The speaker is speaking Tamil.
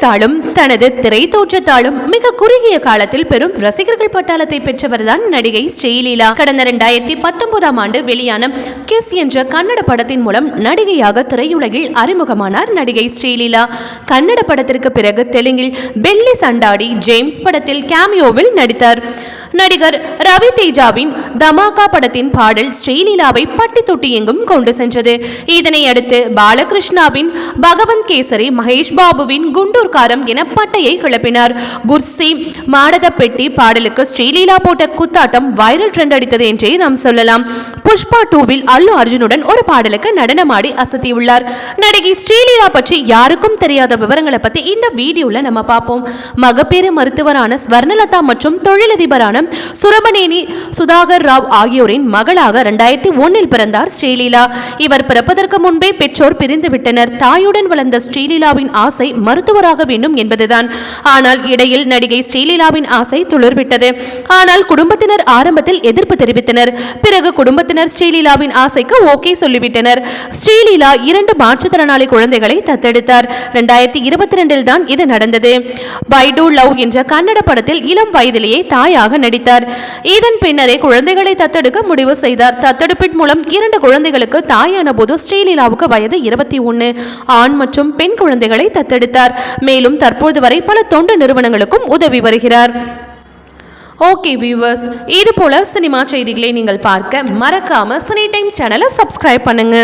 நடனத்தாலும் தனது திரை தோற்றத்தாலும் மிக குறுகிய காலத்தில் பெரும் ரசிகர்கள் பட்டாளத்தை பெற்றவர்தான் நடிகை ஸ்ரீலீலா. கடந்த இரண்டாயிரத்தி பத்தொன்பதாம் ஆண்டு வெளியான கிஸ் என்ற கன்னட படத்தின் மூலம் நடிகையாக திரையுலகில் அறிமுகமானார் நடிகை ஸ்ரீலீலா. கன்னட படத்திற்கு பிறகு தெலுங்கில் பெல்லி சண்டாடி ஜேம்ஸ் படத்தில் கேமியோவில் நடித்தார். நடிகர் ரவி தேஜாவின் தமாகா படத்தின் பாடல் ஸ்ரீலீலாவை பட்டி தொட்டி எங்கும் கொண்டு சென்றது. இதனை அடுத்து பாலகிருஷ்ணாவின் பகவந்த் கேசரி மகேஷ் பாபுவின் குண்டூர்காரம் என பட்டையை கிளப்பினார். குர்சி மாடத பெட்டி பாடலுக்கு ஸ்ரீலீலா போட்ட குத்தாட்டம் வைரல் ட்ரெண்ட் அடித்தது என்றே நாம் சொல்லலாம். புஷ்பா டூவில் அல்லு அர்ஜுனுடன் ஒரு பாடலுக்கு நடனமாடி அசத்தியுள்ளார். நடிகை ஸ்ரீலீலா பற்றி யாருக்கும் தெரியாத விவரங்களை பத்தி இந்த வீடியோல நம்ம பார்ப்போம். மகப்பேறு மருத்துவரான ஸ்வர்ணலதா மற்றும் தொழிலதிபரான சுரபனேனி சுதாகர் ராவ் ஆகியோரின் மகளாக இரண்டாயிரத்தி ஒன்னில் பிறந்தார் ஸ்ரீலீலா. இவர் பிறப்பதற்கு முன்பே பெற்றோர் பிரிந்துவிட்டனர். தாயுடன் வளர்ந்த ஸ்ரீலீலாவின் ஆசை மருத்துவராக வேண்டும் என்பதுதான். ஆனால் இடையில் நடிகை ஸ்ரீலீலாவின் ஆசை துளிர்விட்டது. ஆனால் குடும்பத்தினர் ஆரம்பத்தில் எதிர்ப்பு தெரிவித்தனர். பிறகு குடும்பத்தினர் ஸ்ரீலீலாவின் ஆசைக்கு ஓகே சொல்லிவிட்டனர். ஸ்ரீலீலா இரண்டு மாற்றுத்திறனாளி குழந்தைகளை தத்தெடுத்தார். இரண்டாயிரத்தி இருபத்தி ரெண்டில் தான் இது நடந்தது. பைடு லவ் என்ற கன்னட படத்தில் இளம் வயதிலேயே தாயாக நடித்தார். இதன் பின்னரே குழந்தைகளை தத்தெடுக்க முடிவு செய்தார். தத்தெடுப்பின் மூலம் இரண்டு குழந்தைகளுக்கு தாயான போது ஸ்ரீலீலாவுக்கு வயது இருபத்தி ஒன்று ஆண் மற்றும் பெண் குழந்தைகளை தத்தெடுத்தார். மேலும் தற்போது வரை பல தொண்டு நிறுவனங்களுக்கும் உதவி வருகிறார். ஓகே வியூவர்ஸ் இது போல சினிமா செய்திகளை நீங்கள் பார்க்க மறக்காம சினி டைம்ஸ் சேனலை சப்ஸ்கிரைப் பண்ணுங்க.